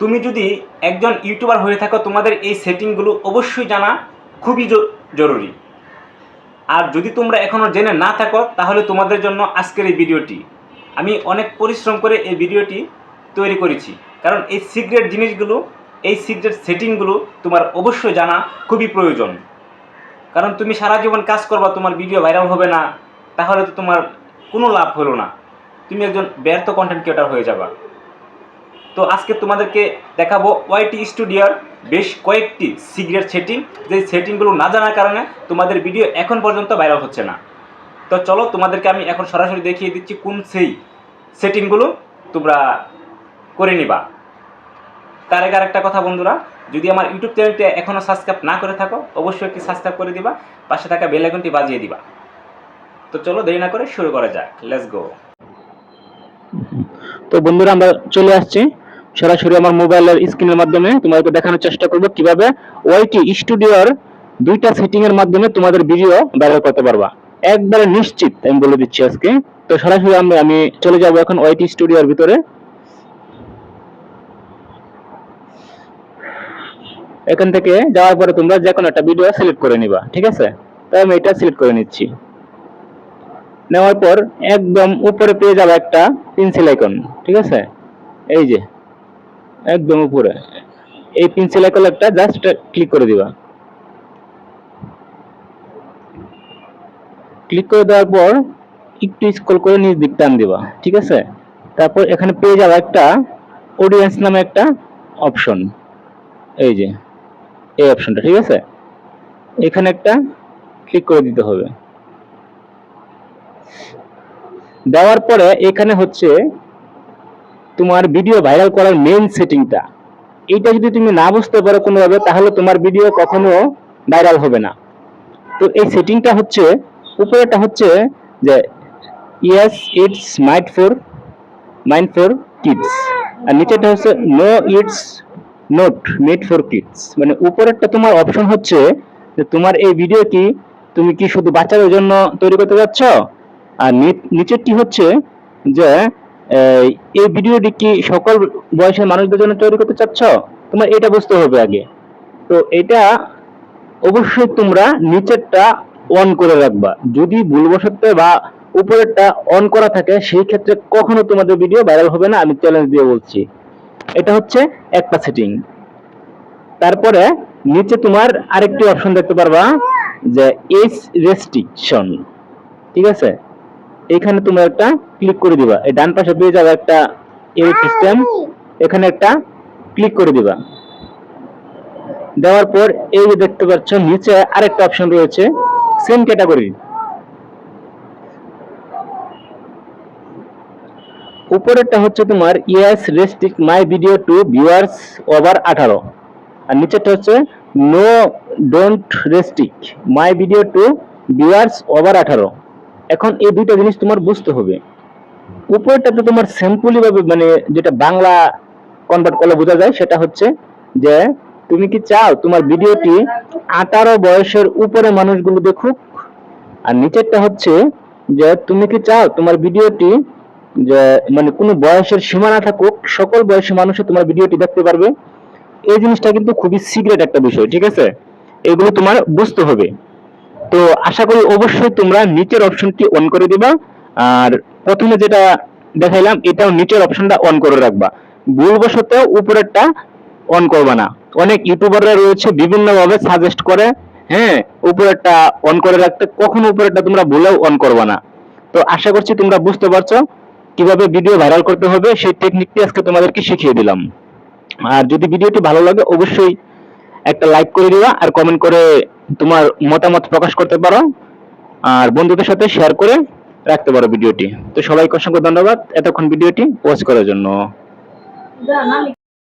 তুমি যদি একজন ইউটিউবার হয়ে থাকো, তোমাদের এই সেটিংগুলো অবশ্যই জানা খুবই জরুরি। আর যদি তোমরা এখনও জেনে না থাকো, তাহলে তোমাদের জন্য আজকের এই ভিডিওটি। আমি অনেক পরিশ্রম করে এই ভিডিওটি তৈরি করেছি। কারণ এই সিক্রেট জিনিসগুলো, এই সিক্রেট সেটিংগুলো তোমার অবশ্যই জানা খুবই প্রয়োজন। কারণ তুমি সারা জীবন কাজ করবা, তোমার ভিডিও ভাইরাল হবে না, তাহলে তো তোমার কোনো লাভ হলো না। তুমি একজন ব্যর্থ কন্টেন্ট ক্রিয়েটার হয়ে যাবা। তো আজকে তোমাদেরকে দেখাবো ওয়াইটি স্টুডিওর বেশ কয়েকটি সিক্রেট সেটিং। যে সেটিংগুলো না জানার কারণে তোমাদের ভিডিও এখন পর্যন্ত ভাইরাল হচ্ছে না। তো চলো তোমাদেরকে আমি এখন সরাসরি দেখিয়ে দিচ্ছি কোন সেই সেটিংগুলো তোমরা করে নিবা। তার আগে আরেকটা কথা বন্ধুরা, যদি আমার ইউটিউব চ্যানেলটি এখনও সাবস্ক্রাইব না করে থাকো, অবশ্যই একটি সাবস্ক্রাইব করে দিবা, পাশে থাকা বেল বাজিয়ে দিবা। তো চলো দেরি না করে শুরু করা যাক লেটস গো তো বন্ধুরা, আমরা চলে আসছি। সরাসরি আমার মোবাইলের স্ক্রিনের মাধ্যমে তোমাদেরকে দেখানোর চেষ্টা করব কীভাবে ওয়াইটি স্টুডিওর দুইটা সেটিং এর মাধ্যমে তোমাদের ভিডিও ভাইরাল করতে পারবা। একবারে নিশ্চিত, আমি বলে দিচ্ছি আজকে। তো সরাসরি আমি আমি চলে যাব এখন ওয়াইটি স্টুডিওর ভিতরে। এখান থেকে যাওয়ার পরে তোমরা যে কোনো একটা ভিডিও সিলেক্ট করে নিবা, ঠিক আছে? তাই আমি এটা সিলেক্ট করে নিচ্ছি। নেওয়ার পর একদম উপরে পেয়ে যাবে একটা পেন্সিল আইকন ঠিক আছে? এই যে একদম উপরে। এই পেন্সিল একটা জাস্ট ক্লিক করে দিবা। ক্লিক করে দেওয়ার পর একটু স্ক্রল করে নিচ দিক টান দিবা, ঠিক আছে? তারপর এখানে পেয়ে যাবে একটা অডিয়েন্স নামে একটা অপশন এই যে, এই অপশনটা ঠিক আছে? এখানে একটা ক্লিক করে দিতে হবে। দেওয়ার পরে এখানে হচ্ছে তোমার ভিডিও ভাইরাল করার মেইন সেটিংটা এইটা যদি তুমি না বুঝতে পারো কোনোভাবে, তাহলে তোমার ভিডিও কখনো ভাইরাল হবে না। তো এই সেটিংটা হচ্ছে উপরেটা হচ্ছে যে yes it's made for mind for kids আর নিচেটা হচ্ছে no it's not made for kids মানে উপরেরটা তোমার অপশন হচ্ছে যে, তোমার এই ভিডিও কি, তুমি কি শুধু বাচ্চাদের জন্য তৈরি করতে যাচ্ছ? আর নিচেরটি হচ্ছে যে এই, ভিডিওটি কি সকল বয়সের মানুষদের জন্য তৈরি করতে চাচ্ছ? তোমার এটা বুঝতে হবে আগে। তো এটা অবশ্যই তোমরা নিচেরটা অন করে রাখবা। যদি ভুলবশত বা উপরেরটা অন করা থাকে সেই ক্ষেত্রে কখনো তোমাদের ভিডিও ভাইরাল হবে না আমি চ্যালেঞ্জ দিয়ে বলছি। এটা হচ্ছে একটা সেটিং তারপরে নিচে তোমার আরেকটি অপশন দেখতে পারবা যে এজ রেস্ট্রিকশন ঠিক আছে? এখানে তুমি একটা ক্লিক করে দিবা। এই ডান পাশে পেয়ে যাবে একটা এই সিস্টেম এখানে একটা ক্লিক করে দিবা। দেওয়ার পর এই যে দেখতে পাচ্ছ, নিচে আরেকটা অপশন রয়েছে সেম ক্যাটাগরি উপরেরটা হচ্ছে তোমার yes restrict my video to viewers over আঠারো। আর নিচেরটা হচ্ছে no don't restrict my video to viewers over আঠারো। এখন এই দুইটা জিনিস তোমার বুঝতে হবে। উপরেরটাতে তোমার সিম্পলি ভাবে মানে যেটা বাংলা কনভার্ট করলে বোঝা যায়, সেটা হচ্ছে যে তুমি কি চাও তোমার ভিডিওটি আঠারো বয়সের উপরে মানুষগুলো দেখুক? আর নিচেরটা হচ্ছে যে তুমি কি চাও তোমার ভিডিওটি যে মানে কোনো বয়সের সীমা না থাকুক, সকল বয়সী মানুষও তোমার ভিডিওটি দেখতে পারবে। এই জিনিসটা কিন্তু খুবই সিক্রেট একটা বিষয়, ঠিক আছে? এগুলো তোমার বুঝতে হবে। তো আশা করি অবশ্যই তোমরা নিচের অপশনটি অন করে দিবা। আর প্রথমে যেটা দেখাইলাম, এটাও নিচের অপশনটা অন করে রাখবা। ভুলবশত উপরেরটা অন করবা না। অনেক ইউটিউবাররা রয়েছে বিভিন্ন ভাবে সাজেস্ট করে হ্যাঁ উপরেরটা অন করে রাখতে। কখনো উপরেরটা তোমরা ভুলেও অন করবা না। তো আশা করছি তোমরা বুঝতে পারছ কীভাবে ভিডিও ভাইরাল করতে হবে। সেই টেকনিকটি আজকে তোমাদেরকে শিখিয়ে দিলাম। আর যদি ভিডিওটি ভালো লাগে, অবশ্যই একটা লাইক করে দিবা। আর কমেন্ট করে তোমার মতামত প্রকাশ করতে পারো আর বন্ধুদের সাথে শেয়ার করে রাখতে পারো ভিডিওটি তো সবাইকে অসংখ্য ধন্যবাদ এতক্ষণ ভিডিওটি ওয়াচ করার জন্য।